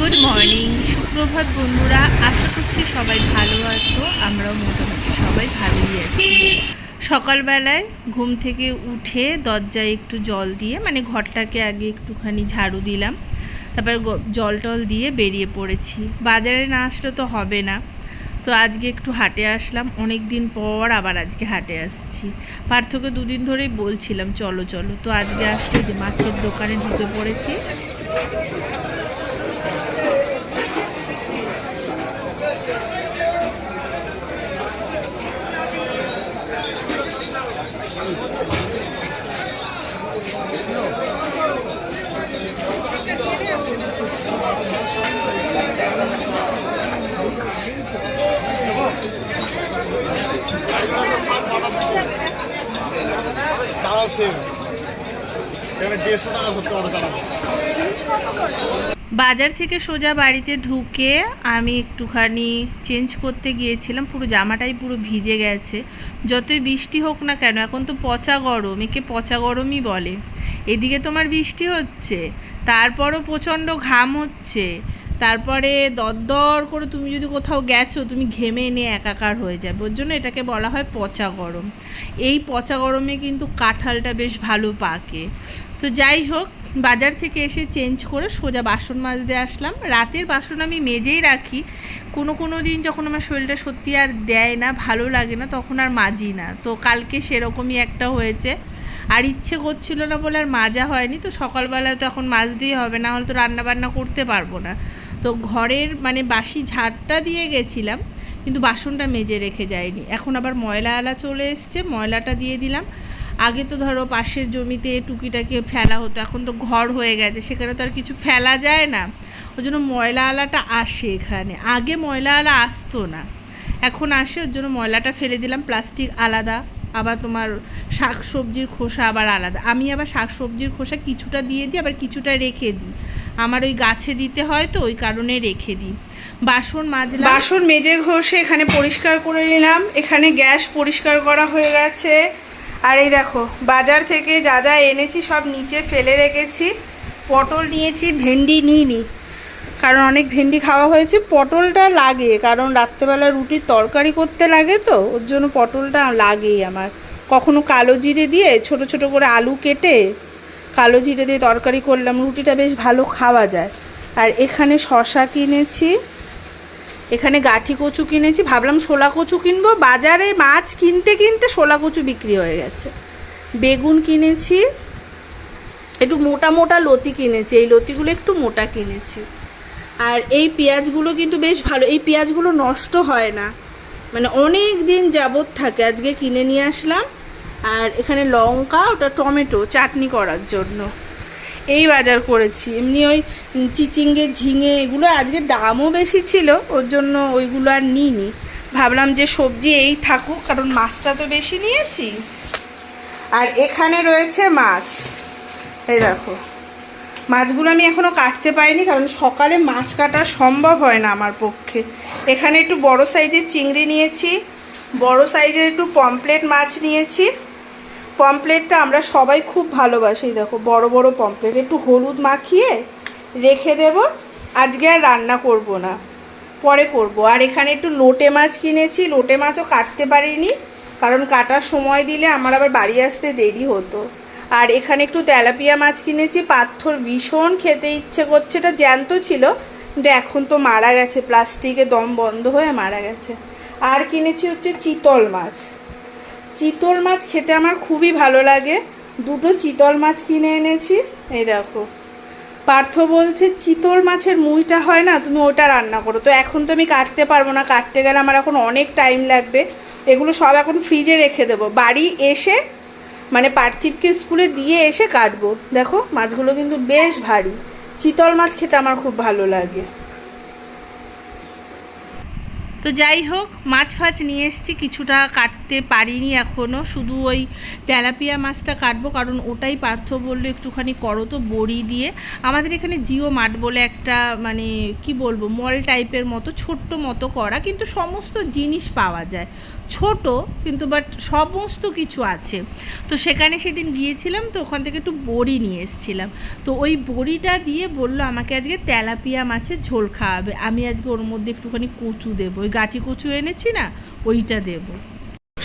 Good morning সুপ্রভাত বন্ধুরা, আশা করছি সবাই ভালো আছো, আমরাও মোটামুটি সবাই ভালোই আছি। সকালবেলায় ঘুম থেকে উঠে দরজায় একটু জল দিয়ে মানে ঘরটাকে আগে একটুখানি ঝাড়ু দিলাম। তারপর জল টল দিয়ে বেরিয়ে পড়েছি। বাজারে না আসলে তো হবে না। তো আজকে একটু হাটে আসলাম অনেক দিন পর আবার আজকে হাটে আসছি। পার্থকে দুদিন ধরেই বলছিলাম, চলো চলো। তো আজকে আসলে যে মাছের দোকানে ঢুকে পড়েছি। বাজার থেকে সোজা বাড়িতে ঢুকে আমি একটুখানি চেঞ্জ করতে গিয়েছিলাম। পুরো জামাটাই পুরো ভিজে গেছে। যতই বৃষ্টি হোক না কেন, এখন তো পচা গরম, একে পচা গরমই বলে। এদিকে তোমার বৃষ্টি হচ্ছে, তারপরও প্রচণ্ড ঘাম হচ্ছে। তারপরে দরদর করে তুমি যদি কোথাও গেছো, তুমি ঘেমে নিয়ে একাকার হয়ে যাবে। ওর জন্য এটাকে বলা হয় পচা গরম। এই পচা গরমে কিন্তু কাঁঠালটা বেশ ভালো পাকে। তো যাই হোক, বাজার থেকে এসে চেঞ্জ করে সোজা বাসন মাজতে আসলাম। রাতের বাসন আমি মেজেই রাখি। কোনো কোনো দিন যখন আমার শরীরটা সত্যি আর দেয় না, ভালো লাগে না, তখন আর মাজি না। তো কালকে সেরকমই একটা হয়েছে। আর ইচ্ছে করছিল না বলে আর মাজা হয়নি। তো সকালবেলা তো এখন মাজতেই হবে, না হলে তো রান্না বান্না করতে পারব না। তো ঘরের মানে বাসি ঝাড়টা দিয়ে গেছিলাম, কিন্তু বাসনটা মেজে রেখে যায়নি। এখন আবার ময়লা আলা চলে এসছে, ময়লাটা দিয়ে দিলাম। আগে তো ধরো পাশের জমিতে টুকিটাকে ফেলা হতো, এখন তো ঘর হয়ে গেছে, সেখানে তো আর কিছু ফেলা যায় না। ওই জন্য ময়লা আলাটা আসে এখানে। আগে ময়লা আলা আসতো না, এখন আসে, ওর জন্য ময়লাটা ফেলে দিলাম, প্লাস্টিক আলাদা, আবার তোমার শাক সবজির খোসা আবার আলাদা। আমি আবার শাক সবজির খোসা কিছুটা দিয়ে দিই, আবার কিছুটা রেখে দিই। আমার ওই গাছে দিতে হয় তো, ওই কারণে রেখে দিই। বাসন মাজলাম। বাসন মেজে ঘষে এখানে পরিষ্কার করে নিলাম। এখানে গ্যাস পরিষ্কার করা হয়ে গেছে। আর এই দেখো, বাজার থেকে যা যা এনেছি সব নিচে ফেলে রেখেছি। পটল নিয়েছি, ভেন্ডি নিইনি। কারণ অনেক ভেন্ডি খাওয়া হয়েছে, পটলটা লাগে, কারণ রাত্রেবেলা রুটির তরকারি করতে লাগে তো, ওর জন্য পটলটা লাগেই আমার। কখনো কালো জিরে দিয়ে ছোট ছোট করে আলু কেটে কালো জিরে দিয়ে তরকারি করলাম, রুটিটা বেশ ভালো খাওয়া যায়। আর এখানে শশা কিনেছি। এখানে গাঠি কচু কিনেছি, ভাবলাম শোলা কচু কিনবো। বাজারে মাছ কিনতে কিনতে শোলা কচু বিক্রি হয়ে গেছে। বেগুন কিনেছি, একটু মোটা মোটা লতি কিনেছি, এই লতিগুলো একটু মোটা কিনেছি। আর এই পেঁয়াজগুলো কিন্তু বেশ ভালো, এই পেঁয়াজগুলো নষ্ট হয় না। মানে অনেক দিন যাবত থাকে, আজকে কিনে নিয়ে আসলাম। আর এখানে লঙ্কা, ওটা টমেটো, চাটনি করার জন্য। এই বাজার করেছি। এমনি ওই চিচিঙ্গে, ঝিঙে এগুলো আজকে দামও বেশি ছিল, ওর জন্য ওইগুলো আর নিইনি। ভাবলাম যে সবজি এই থাকুক, কারণ মাছটা তো বেশি নিয়েছি। আর এখানে রয়েছে মাছ। এই দেখো। মাছগুলো আমি এখনও কাটতে পারিনি, কারণ সকালে মাছ কাটা সম্ভব হয় না আমার পক্ষে। এখানে একটু বড় সাইজের চিংড়ি নিয়েছি, বড় সাইজের একটু পমপ্লেট মাছ নিয়েছি। পমপ্লেটটা আমরা সবাই খুব ভালোবাসি, দেখো, বড় বড় পমপ্লেট একটু হলুদ মাখিয়ে রেখে দেব। আজকে আর রান্না করব না, পরে করব। আর এখানে একটু লোটে মাছ কিনেছি, লোটে মাছও কাটতে পারিনি, কারণ কাটার সময় দিলে আমার আবার বাড়ি আসতে দেরি হতো। আর এখানে একটু তেলাপিয়া মাছ কিনেছি, পাথর ভীষণ খেতে ইচ্ছে করছে, এটা জ্যান্ত ছিল, কিন্তু এখন তো মারা গেছে, প্লাস্টিকে দম বন্ধ হয়ে মারা গেছে। আর কিনেছি হচ্ছে চিতল মাছ। চিতল মাছ খেতে আমার খুবই ভালো লাগে। দুটো চিতল মাছ কিনে এনেছি। এই দেখো। পার্থ বলছে, চিতল মাছের মুইটা হয় না, তুমি ওটা রান্না করো। তো এখন তো আমি কাটতে পারব না। কাটতে গেলে আমার এখন অনেক টাইম লাগবে। এগুলো সব এখন ফ্রিজে রেখে দেবো। বাড়ি এসে মানে পার্থিবকে স্কুলে দিয়ে এসে কাটবো। দেখো, মাছগুলো কিন্তু বেশ ভারী। চিতল মাছ খেতে আমার খুব ভালো লাগে। তো যাই হোক, মাছ ফাছ নিয়ে এসেছি। কিছুটা কাটতে কাটতে পারিনি এখনও শুধু ওই তেলাপিয়া মাছটা কাটবো, কারণ ওটাই পার্থ বলল, একটুখানি করো তো বড়ি দিয়ে। আমাদের এখানে জিও মাঠ বলে একটা মানে কি বলব, মল টাইপের মতো, ছোট্ট মতো করা, কিন্তু সমস্ত জিনিস পাওয়া যায়। ছোট কিন্তু বাট সমস্ত কিছু আছে। তো সেখানে সেদিন গিয়েছিলাম, তো ওখান থেকে একটু বড়ি নিয়ে এসেছিলাম। তো ওই বড়িটা দিয়ে বলল আমাকে আজকে তেলাপিয়া মাছের ঝোল খাওয়াবে। আমি আজকে ওর মধ্যে একটুখানি কচু দেবো। ওই গাঠি কচু এনেছি না, ওইটা দেবো।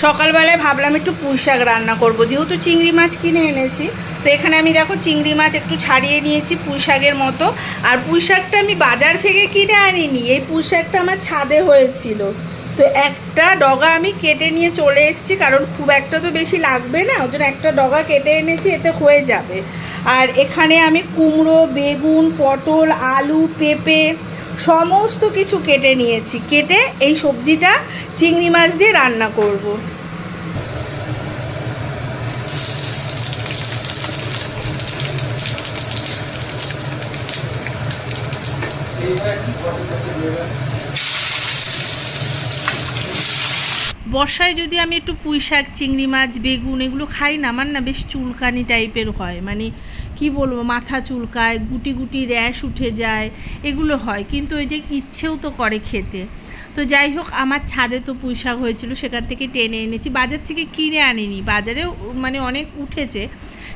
সকালবেলায় ভাবলাম একটু পুঁই শাক রান্না করব। যেহেতু চিংড়ি মাছ কিনে এনেছি, তো এখানে আমি দেখো চিংড়ি মাছ একটু ছাড়িয়ে নিয়েছি পুঁই শাকের মতো। আর পুঁই শাকটা আমি বাজার থেকে কিনে আনিনি, এই পুঁই শাকটা আমার ছাদে হয়েছিল। তো একটা ডগা আমি কেটে নিয়ে চলে এসেছি, কারণ খুব একটা তো বেশি লাগবে না, ওই জন্য একটা ডগা কেটে এনেছি, এতে হয়ে যাবে। আর এখানে আমি কুমড়ো, বেগুন, পটল, আলু, পেঁপে সমস্ত কিছু কেটে নিয়েছি কেটে এই সবজিটা চিংড়ি মাছ দিয়ে রান্না করব। বর্ষায় যদি আমি একটু পুঁই শাক চিংড়ি মাছ, বেগুন এগুলো খাই না, আমার না বেশ চুলকানি টাইপের হয় মানে কি বলব, মাথা চুলকায়, গুটি গুটি র্যাশ উঠে যায়, এগুলো হয়। কিন্তু ওই যে ইচ্ছেও তো করে খেতে। তো যাই হোক, আমার ছাদে তো পুঁইশাক হয়েছিল, সেখান থেকে টেনে এনেছি। বাজার থেকে কিনে আনিনি। বাজারেও মানে অনেক উঠেছে,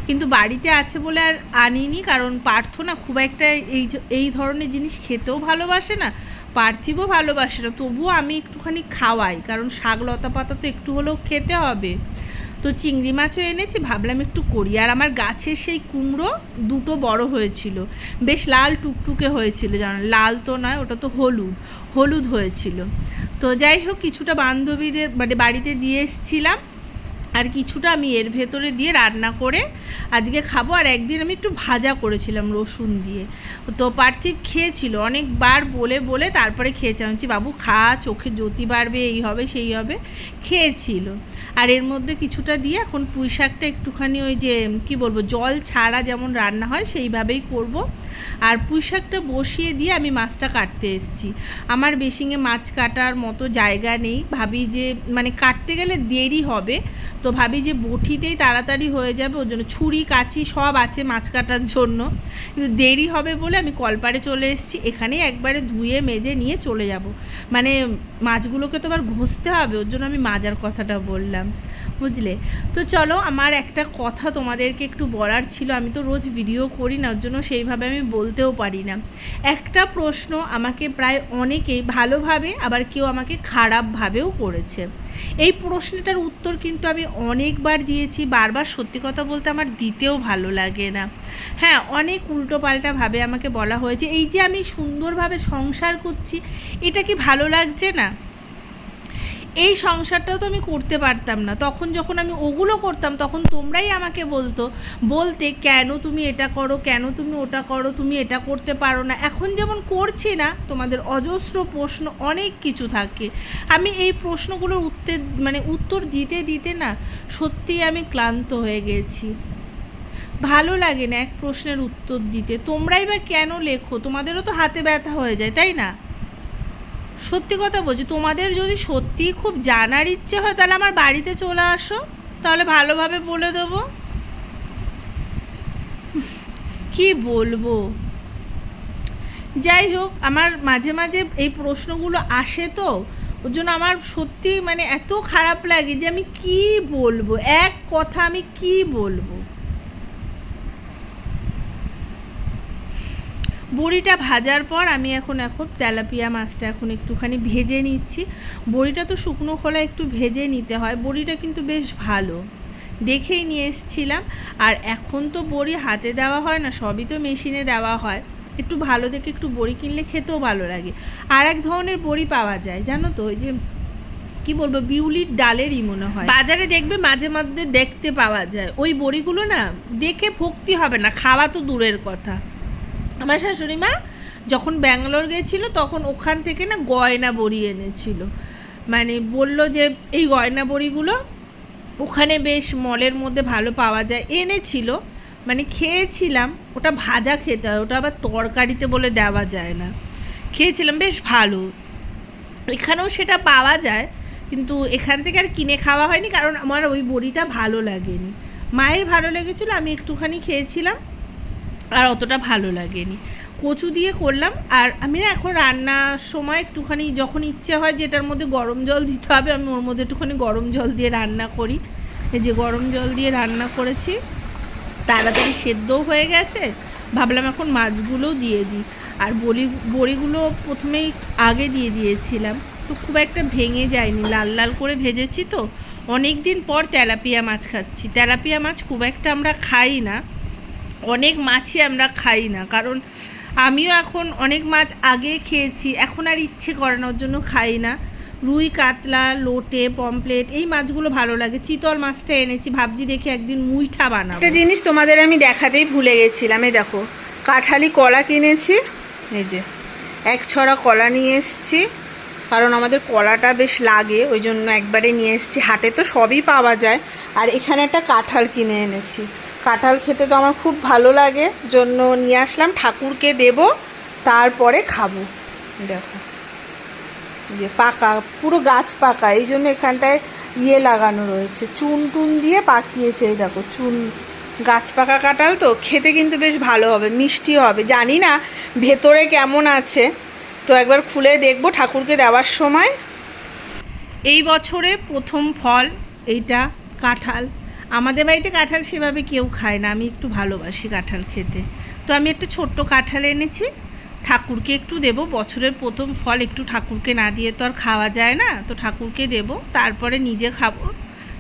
কিন্তু বাড়িতে আছে বলে আর আনিনি, কারণ পার্থ না খুব একটা এই এই ধরনের জিনিস খেতেও ভালোবাসে না, পার্থিবও ভালোবাসে না। তবুও আমি একটুখানি খাওয়াই, কারণ শাক লতা পাতা তো একটু হলেও খেতে হবে। তো চিংড়ি মাছও এনেছি, ভাবলাম একটু করি। আর আমার গাছের সেই কুমড়ো দুটো বড় হয়েছিল। বেশ লাল টুকটুকে হয়েছিল জানো লাল তো নয়, ওটা তো হলুদ হলুদ হয়েছিল। তো যাই হোক, কিছুটা বান্ধবীদের মানে বাড়িতে দিয়ে এসছিলাম। আর কিছুটা আমি এর ভেতরে দিয়ে রান্না করে আজকে খাব। আর একদিন আমি একটু ভাজা করেছিলাম রসুন দিয়ে। তো পার্থিব খেয়েছিল অনেকবার বলে বলে তারপরে খেয়েছে। আমি বলছি, বাবু খা চোখে জ্যোতি বাড়বে এই হবে সেই হবে। খেয়েছিল। আর এর মধ্যে কিছুটা দিয়ে এখন পুঁই শাকটা একটুখানি ওই যে কি বলব জল ছাড়া যেমন রান্না হয় সেইভাবেই করব। আর পুঁই শাকটা বসিয়ে দিয়ে আমি মাছটা কাটতে এসেছি। আমার বেশিংয়ে মাছ কাটার মতো জায়গা নেই। ভাবি যে মানে কাটতে গেলে দেরি হবে। তো ভাবি যে বটিতেই তাড়াতাড়ি হয়ে যাবে, ওর জন্য ছুরি, কাচি সব আছে মাছ কাটার জন্য। কিন্তু দেরি হবে বলে আমি কলপারে চলে এসেছি, এখানেই একবারে ধুয়ে, মেজে নিয়ে চলে যাব। মানে মাছগুলোকে তো আবার ঘষতে হবে, ওর জন্য আমি মাজার কথাটা বললাম। বুঝলে? তো চলো, আমার একটা কথা তোমাদেরকে একটু বলার ছিল। আমি তো রোজ ভিডিও করি না, ওর জন্য সেইভাবে আমি বলতেও পারি না। একটা প্রশ্ন আমাকে প্রায় অনেকেই ভালোভাবে, আবার কেউ আমাকে খারাপভাবেও করেছে। এই প্রশ্নটার উত্তর কিন্তু আমি অনেকবার দিয়েছি, বারবার সত্যি কথা বলতে আমার দিতেও ভালো লাগে না। হ্যাঁ অনেক উল্টোপাল্টাভাবে আমাকে বলা হয়েছে। এই যে আমি সুন্দরভাবে সংসার করছি, এটা কি ভালো লাগছে না? এই সংসারটাও তো আমি করতে পারতাম না। তখন যখন আমি ওগুলো করতাম, তখন তোমরাই আমাকে বলতো, বলতে, কেন তুমি এটা করো? কেন তুমি ওটা করো? তুমি এটা করতে পারো না? এখন যেমন করছি না, তোমাদের অজস্র প্রশ্ন অনেক কিছু থাকে। আমি এই প্রশ্নগুলোর উত্তর মানে উত্তর দিতে দিতে না সত্যিই আমি ক্লান্ত হয়ে গেছি। ভালো লাগে না এক প্রশ্নের উত্তর দিতে। তোমরাই বা কেন লেখো? তোমাদেরও তো হাতে ব্যথা হয়ে যায়, তাই না? সত্যি কথা বলছি, তোমাদের যদি সত্যি খুব জানার ইচ্ছে হয়, তাহলে আমার বাড়িতে চলে আসো, তাহলে ভালোভাবে বলে দেবো। কি বলব? যাই হোক, আমার মাঝে মাঝে এই প্রশ্নগুলো আসে তো, ওর জন্য আমার সত্যি মানে এত খারাপ লাগে যে আমি কি বলব? এক কথা আমি কি বলব? বড়িটা ভাজার পর আমি এখন এখন তেলাপিয়া মাছটা এখন একটুখানি ভেজে নিচ্ছি। বড়িটা তো শুকনো খোলা একটু ভেজে নিতে হয়। বড়িটা কিন্তু বেশ ভালো। দেখেই নিয়ে এসছিলাম। আর এখন তো বড়ি হাতে দেওয়া হয় না, সবই তো মেশিনে দেওয়া হয়। একটু ভালো দেখে একটু বড়ি কিনলে খেতেও ভালো লাগে। আর এক ধরনের বড়ি পাওয়া যায়, জানো তো? ওই যে কি বলব, বিউলির ডালেরই মনে হয়। বাজারে দেখবে মাঝে মধ্যে দেখতে পাওয়া যায়। ওই বড়িগুলো না দেখে ভক্তি হবে না, খাওয়া তো দূরের কথা। আমার শাশুড়ি মা যখন ব্যাঙ্গালোর গেছিল, তখন ওখান থেকে না গয়না বড়ি এনেছিল। মানে বলল যে, এই গয়না বড়িগুলো ওখানে বেশ মলের মধ্যে ভালো পাওয়া যায়। এনেছিল মানে খেয়েছিলাম, ওটা ভাজা খেতে হয়, ওটা আবার তরকারিতে বলে দেওয়া যায় না। খেয়েছিলাম, বেশ ভালো। এখানেও সেটা পাওয়া যায়, কিন্তু এখান থেকে আর কিনে খাওয়া হয়নি, কারণ আমার ওই বড়িটা ভালো লাগেনি। মায়ের ভালো লেগেছিলো, আমি একটুখানি খেয়েছিলাম। আর অতটা ভালো লাগেনি। কচু দিয়ে করলাম, আর আমি না এখন রান্নার সময় একটুখানি যখন ইচ্ছে হয় যেটার মধ্যে গরম জল দিতে হবে, আমি ওর মধ্যে একটুখানি গরম জল দিয়ে রান্না করি। এই যে গরম জল দিয়ে রান্না করেছি, তাড়াতাড়ি সেদ্ধও হয়ে গেছে। ভাবলাম এখন মাছগুলোও দিয়ে দিই। আর বড়ি বড়িগুলো প্রথমেই আগে দিয়ে দিয়েছিলাম। তো খুব একটা ভেঙে যায়নি, লাল লাল করে ভেজেছি তো। অনেক দিন পর তেলাপিয়া মাছ খাচ্ছি। তেলাপিয়া মাছ খুব একটা আমরা খাই না। অনেক মাছই আমরা খাই না, কারণ আমিও এখন অনেক মাছ আগে খেয়েছি, এখন আর ইচ্ছে করানোর জন্য খাই না। রুই, কাতলা, লোটে পমপ্লেট এই মাছগুলো ভালো লাগে। চিতল মাছটা এনেছি, ভাবছি দেখি একদিন মুইঠা বানাবো। একটা জিনিস তোমাদের আমি দেখাতেই ভুলে গেছিলাম, এই দেখো, কাঁঠালি কলা কিনেছি, এই যে, এক ছড়া কলা নিয়ে এসেছি, কারণ আমাদের কলাটা বেশ লাগে, ওই জন্য একবারে নিয়ে এসেছি। হাটে তো সবই পাওয়া যায়, আর এখানে একটা কাঁঠাল কিনে এনেছি। কাঁঠাল খেতে তো আমার খুব ভালো লাগে, জন্য নিয়ে আসলাম, ঠাকুরকে দেব, তারপরে খাব। দেখো। যে পাকা, পুরো গাছ পাকা, এই জন্য এখানটায় ইয়ে লাগানো রয়েছে, চুন টুন দিয়ে পাকিয়েছে, এই দেখো, চুন। গাছ পাকা কাঁঠাল তো, খেতে কিন্তু বেশ ভালো হবে মিষ্টি হবে। জানি না ভেতরে কেমন আছে, তো একবার খুলে দেখব ঠাকুরকে দেওয়ার সময়। এই বছরে প্রথম ফল এইটা কাঁঠাল। আমাদের বাড়িতে কাঁঠাল সেভাবে কেউ খায় না, আমি একটু ভালোবাসি কাঁঠাল খেতে। তো আমি একটা ছোট্ট কাঁঠাল এনেছি, ঠাকুরকে একটু দেব, বছরের প্রথম ফল একটু ঠাকুরকে না দিয়ে তো আর খাওয়া যায় না, তো ঠাকুরকে দেব, তারপরে নিজে খাব,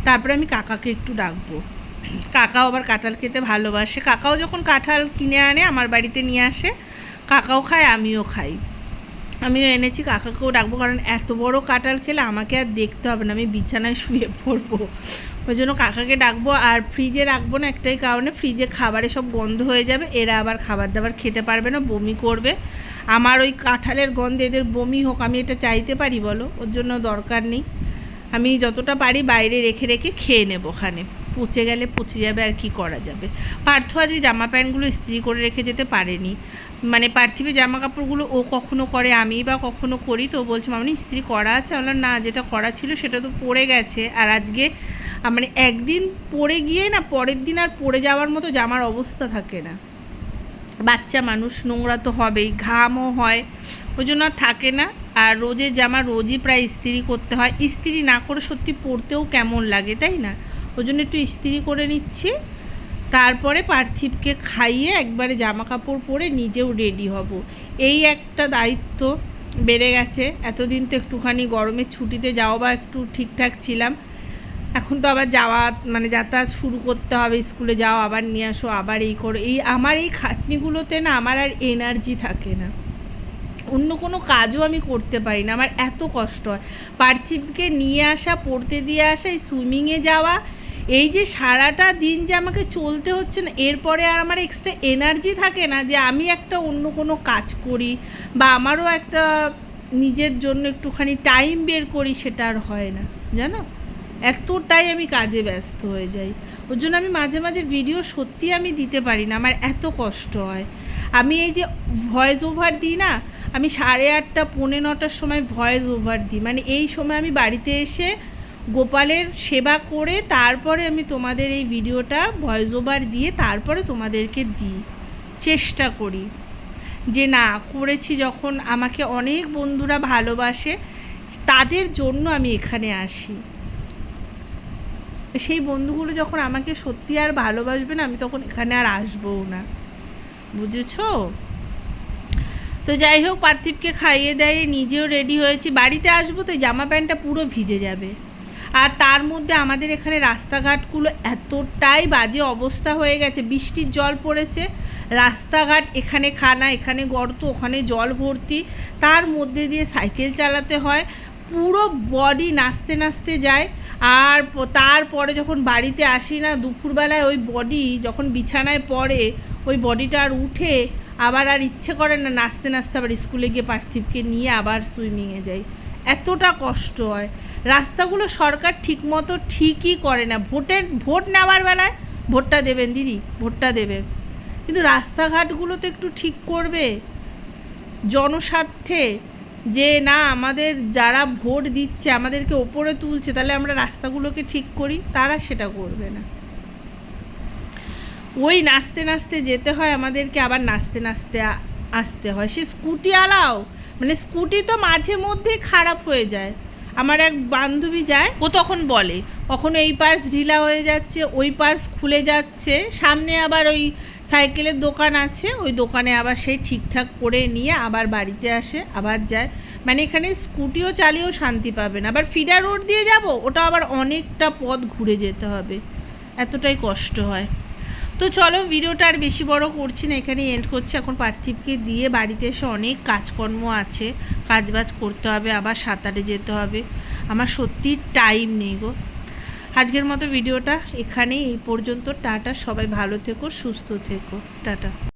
তারপরে আমি কাকাকে একটু ডাকবো। কাকাও আবার কাঁঠাল খেতে ভালোবাসে, কাকাও যখন কাঁঠাল কিনে আনে, আমার বাড়িতে নিয়ে আসে, কাকাও খায়, আমিও খাই। আমিও এনেছি, কাকাকেও ডাকবো, কারণ এত বড় কাঁঠাল খেলে আমাকে আর দেখতে হবে না, আমি বিছানায় শুয়ে পড়ব। ওই জন্য কাকাকে ডাকবো আর ফ্রিজে রাখব না একটাই কারণে, ফ্রিজে খাবারে সব গন্ধ হয়ে যাবে, এরা আবার খাবার দাবার খেতে পারবে না, বমি করবে। আমার ওই কাঁঠালের গন্ধে এদের বমি হোক, আমি এটা চাইতে পারি, বলো? ওর জন্য দরকার নেই। আমি যতটা পারি বাইরে রেখে রেখে খেয়ে নেব ওখানে। পচে গেলে পচে যাবে আর কি করা যাবে? পার্থ আজকে জামা প্যান্টগুলো ইস্ত্রি করে রেখে যেতে পারেনি। মানে পার্থিবের জামা কাপড়গুলো ও কখনো করে আমি বা কখনো করি। তো বলছে, মামনি, ইস্ত্রি করা আছে? আমি বললাম, না, যেটা করা ছিল সেটা তো পড়ে গেছে। আর আজকে মানে একদিন পরে গিয়ে না, পরের দিন আর পড়ে যাওয়ার মতো জামার অবস্থা থাকে না। বাচ্চা মানুষ, নোংরা তো হবেই, ঘামও হয়, ওই জন্য থাকে না। আর রোজের জামা রোজই প্রায় ইস্ত্রি করতে হয়। ইস্ত্রি না করে সত্যি পরতেও কেমন লাগে, তাই না? ওই জন্য একটু ইস্ত্রি করে নিচ্ছি। তারপরে পার্থিবকে খাইয়ে একবারে জামা কাপড় পরে নিজেও রেডি হব। এই একটা দায়িত্ব বেড়ে গেছে। এতদিন তো একটুখানি গরমের ছুটিতে যাওয়া বা একটু ঠিকঠাক ছিলাম। এখন তো আবার যাওয়া মানে যাতায়াত শুরু করতে হবে, স্কুলে যাও, আবার নিয়ে আসো, আবার এই করো। এই আমার এই খাটনিগুলোতে না আমার আর এনার্জি থাকে না। অন্য কোনো কাজও আমি করতে পারি না। আমার এত কষ্ট হয়। পার্থিবকে নিয়ে আসা, পড়তে দিয়ে আসা, এই সুইমিংয়ে যাওয়া এই যে সারাটা দিন যে আমাকে চলতে হচ্ছে না, এরপরে আর আমার এক্সট্রা এনার্জি থাকে না যে আমি একটা অন্য কোনো কাজ করি বা আমারও একটা নিজের জন্য একটুখানি টাইম বের করি, সেটা আর হয় না, জানো? এতটাই আমি কাজে ব্যস্ত হয়ে যাই। ওর জন্য আমি মাঝে মাঝে ভিডিও সত্যি আমি দিতে পারি না, আমার এত কষ্ট হয়। আমি এই যে ভয়েস ওভার দিই না, আমি সাড়ে আটটা, পৌনে নটার সময় ভয়েস ওভার দিই। মানে এই সময় আমি বাড়িতে এসে গোপালের সেবা করে তারপরে আমি তোমাদের এই ভিডিওটা ভয়েস ওভার দিয়ে তারপরে তোমাদেরকে দিই। চেষ্টা করি যে না, করেছি যখন আমাকে অনেক বন্ধুরা ভালোবাসে, তাদের জন্য আমি এখানে আসি। সেই বন্ধুগুলো যখন আমাকে সত্যি আর ভালোবাসবে না, আমি তখন এখানে আর আসবও না। বুঝেছ? তো যাই হোক, পার্থিবকে খাইয়ে দেয়, নিজেও রেডি হয়েছি। বাড়িতে আসব তো জামা প্যান্টটা পুরো ভিজে যাবে। আর তার মধ্যে আমাদের এখানে রাস্তাঘাটগুলো এতটাই বাজে অবস্থা হয়ে গেছে, বৃষ্টির জল পড়েছে, রাস্তাঘাট এখানে খানা, এখানে গর্ত, ওখানে জল ভর্তি, তার মধ্যে দিয়ে সাইকেল চালাতে হয়, পুরো বডি নাচতে নাচতে যায়, আর তারপরে যখন বাড়িতে আসি না, দুপুরবেলায় ওই বডি যখন বিছানায় পড়ে, ওই বডিটা আর উঠে, আবার আর ইচ্ছে করে না নাচতে নাচতে আবার স্কুলে গিয়ে পার্থিবকে নিয়ে আবার সুইমিংয়ে যাই। এতটা কষ্ট হয়। রাস্তাগুলো সরকার ঠিকমতো ঠিকই করে না। ভোটের, ভোট নেওয়ার বেলায় ভোটটা দেবেন দিদি, ভোটটা দেবেন। কিন্তু রাস্তাঘাটগুলো তো একটু ঠিক করবে জনস্বার্থে যে না, আমাদের যারা ভোট দিচ্ছে, আমাদেরকে ওপরে তুলছে, তাহলে আমরা রাস্তাগুলোকে ঠিক করি, তারা সেটা করবে না। ওই নাচতে নাচতে যেতে হয়, আমাদেরকে আবার নাচতে নাচতে আসতে হয়। সে স্কুটি আলাও মানে স্কুটি তো মাঝে মধ্যে খারাপ হয়ে যায়। আমার এক বান্ধবী যায়, ও তখন বলে, কখনো এই পার্স ঢিলা হয়ে যাচ্ছে, ওই পার্স খুলে যাচ্ছে, সামনে আবার ওই সাইকেলের দোকান আছে, ওই দোকানে আবার সেই ঠিকঠাক করে নিয়ে আবার বাড়িতে আসে, আবার যায়। মানে এখানে স্কুটিও চালিয়েও শান্তি পাবে না। আবার ফিডার রোড দিয়ে যাব, ওটা আবার অনেকটা পথ ঘুরে যেতে হবে। এতটাই কষ্ট হয়। তো চলো, ভিডিওটা আর বেশি বড় করছি না এখানে এন্ড করছি। এখন পার্থিবকে দিয়ে বাড়িতে এসে অনেক কাজকর্ম আছে। কাজবাজ করতে হবে, আবার সাঁতারে যেতে হবে। আমার সত্যি টাইম নেই গো। আজকের মতো ভিডিওটা এখানেই, এই পর্যন্ত। টাটা, সবাই ভালো থেকো, সুস্থ থেকো। টাটা।